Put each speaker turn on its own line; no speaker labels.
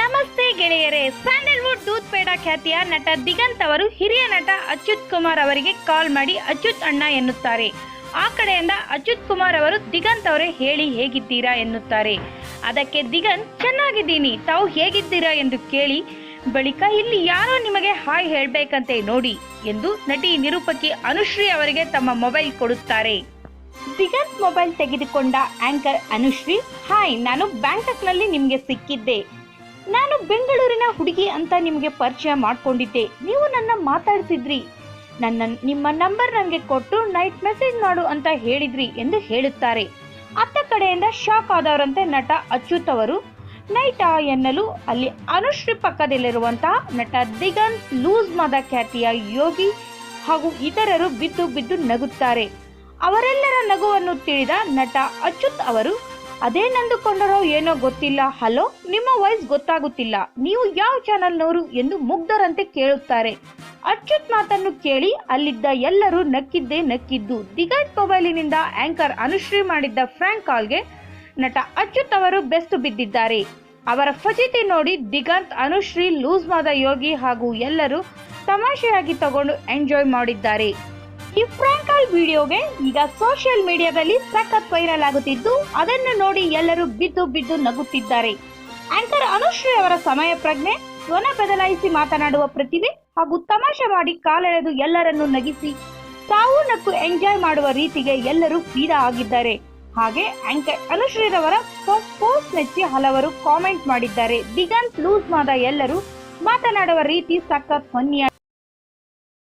ನಮಸ್ತೆ ಗೆಳೆಯರೇ, ಸ್ಯಾಂಡಲ್ವುಡ್ ದೂತ್ ಪೇಡ ಖ್ಯಾತಿಯ ನಟ ದಿಗಂತ್ ಅವರು, ಹಿರಿಯ ನಟ ಅಚ್ಯುತ್ ಕುಮಾರ್ ಅವರಿಗೆ ಕಾಲ್ ಮಾಡಿ ಅಚ್ಯುತ್ ಅಣ್ಣ ಎನ್ನುತ್ತಾರೆ. ಆ ಕಡೆಯಿಂದ ಅಚ್ಯುತ್ ಕುಮಾರ್ ಅವರು ದಿಗಂತ್ ಅವರೇ ಹೇಳಿ ಹೇಗಿದ್ದೀರಾ ಎನ್ನುತ್ತಾರೆ. ಅದಕ್ಕೆ ದಿಗಂತ್, ಚೆನ್ನಾಗಿದ್ದೀನಿ, ತಾವು ಹೇಗಿದ್ದೀರಾ ಎಂದು ಕೇಳಿ, ಬಳಿಕ ಇಲ್ಲಿ ಯಾರೋ ನಿಮಗೆ ಹಾಯ್ ಹೇಳಬೇಕಂತೆ ನೋಡಿ ಎಂದು ನಟಿ ನಿರೂಪಕಿ ಅನುಶ್ರೀ ಅವರಿಗೆ ತಮ್ಮ ಮೊಬೈಲ್ ಕೊಡುತ್ತಾರೆ. ದಿಗಂತ್ ಮೊಬೈಲ್ ತೆಗೆದುಕೊಂಡ ಆಂಕರ್ ಅನುಶ್ರೀ, ಹಾಯ್, ನಾನು ಬ್ಯಾಂಕಾಕ್ನಲ್ಲಿ ನಿಮಗೆ ಸಿಕ್ಕಿದ್ದೆ. ನಾನು ಬೆಂಗಳೂರಿನ ಹುಡುಗಿ ಅಂತ ನಿಮಗೆ ಪರಿಚಯ ಮಾಡಿಕೊಂಡಿದ್ದೆ. ನೀವು ನನ್ನ ಮಾತಾಡಿಸಿದ್ರಿ ನನ್ನ, ನಿಮ್ಮ ನಂಬರ್ ನನಗೆ ಕೊಟ್ಟು ನೈಟ್ ಮೆಸೇಜ್ ಮಾಡು ಅಂತ ಹೇಳಿದ್ರಿ ಎಂದು ಹೇಳುತ್ತಾರೆ. ಅತ್ತ ಕಡೆಯಿಂದ ಶಾಕ್ ಆದವರಂತೆ ನಟ ಅಚ್ಯುತ್ ಅವರು ನೈಟ್ ಎನ್ನಲು ಅಲ್ಲಿ ಅನುಶ್ರೀ ಪಕ್ಕದಲ್ಲಿರುವಂತಹ ನಟ ದಿಗಂತ್ ಲೂಸ್ ಮಾದ ಖ್ಯಾತಿಯ ಯೋಗಿ ಹಾಗೂ ಇತರರು ಬಿದ್ದು ಬಿದ್ದು ನಗುತ್ತಾರೆ. ಅವರೆಲ್ಲರ ನಗುವನ್ನು ತಿಳಿದ ನಟ ಅಚ್ಯುತ್ ಅವರು ಅದೇನೆಂದುಕೊಂಡರೋ ಏನೋ ಗೊತ್ತಿಲ್ಲ. ಹಲೋ, ನಿಮ್ಮ ವಾಯ್ಸ್ ಗೊತ್ತಾಗುತ್ತಿಲ್ಲ. ನೀವು ಯಾವ ಚಾನಲ್ನವರು ಎಂದು ಮುಗ್ಧರಂತೆ ಕೇಳುತ್ತಾರೆ. ಅಚ್ಯುತ್ ಮಾತನ್ನು ಕೇಳಿ ಅಲ್ಲಿದ್ದ ಎಲ್ಲರೂ ನಕ್ಕಿದ್ದೇ ನಕ್ಕಿದ್ದು. ದಿಗಂತ್ ಮೊಬೈಲಿನಿಂದ ಆಂಕರ್ ಅನುಶ್ರೀ ಮಾಡಿದ್ದ ಫ್ರ್ಯಾಂಕ್ ಕಾಲ್ಗೆ ನಟ ಅಚ್ಯುತ್ ಅವರು ಬೆಸ್ತು ಬಿದ್ದಿದ್ದಾರೆ. ಅವರ ಫಜಿತಿ ನೋಡಿ ದಿಗಂತ್, ಅನುಶ್ರೀ ಲೂಸ್ ಮಾದ ಯೋಗಿ ಹಾಗೂ ಎಲ್ಲರೂ ತಮಾಷೆಯಾಗಿ ತಗೊಂಡು ಎಂಜಾಯ್ ಮಾಡಿದ್ದಾರೆ. ಈ ಫ್ರಾಂಕ್ ಕಾಲ್ ವಿಡಿಯೋಗೆ ಈಗ ಸೋಷಿಯಲ್ ಮೀಡಿಯಾದಲ್ಲಿ ಸಖತ್ ವೈರಲ್ ಆಗುತ್ತಿದ್ದು, ಅದನ್ನು ನೋಡಿ ಎಲ್ಲರೂ ಬಿದ್ದು ಬಿದ್ದು ನಗುತ್ತಿದ್ದಾರೆ. ಆಂಕರ್ ಅನುಶ್ರೀ ಅವರ ಸಮಯ ಪ್ರಜ್ಞೆ ಸ್ವನ ಬದಲಾಯಿಸಿ ಮಾತನಾಡುವ ಪ್ರತಿಭೆ ಹಾಗೂ ತಮಾಷೆ ಮಾಡಿ ಕಾಲೆಳೆದು ಎಲ್ಲರನ್ನು ನಗಿಸಿ, ತಾವು ನಕ್ಕು ಎಂಜಾಯ್ ಮಾಡುವ ರೀತಿಗೆ ಎಲ್ಲರೂ ಫೀದಾ ಆಗಿದ್ದಾರೆ. ಹಾಗೆ ಆಂಕರ್ ಅನುಶ್ರೀರವರ ಪೋಸ್ಟ್ ನೆಚ್ಚಿ ಹಲವರು ಕಾಮೆಂಟ್ ಮಾಡಿದ್ದಾರೆ. ಬಿಗನ್ ಲೂಸ್ ಮಾದ ಎಲ್ಲರೂ ಮಾತನಾಡುವ ರೀತಿ ಸಖತ್ ಫನ್ನಿ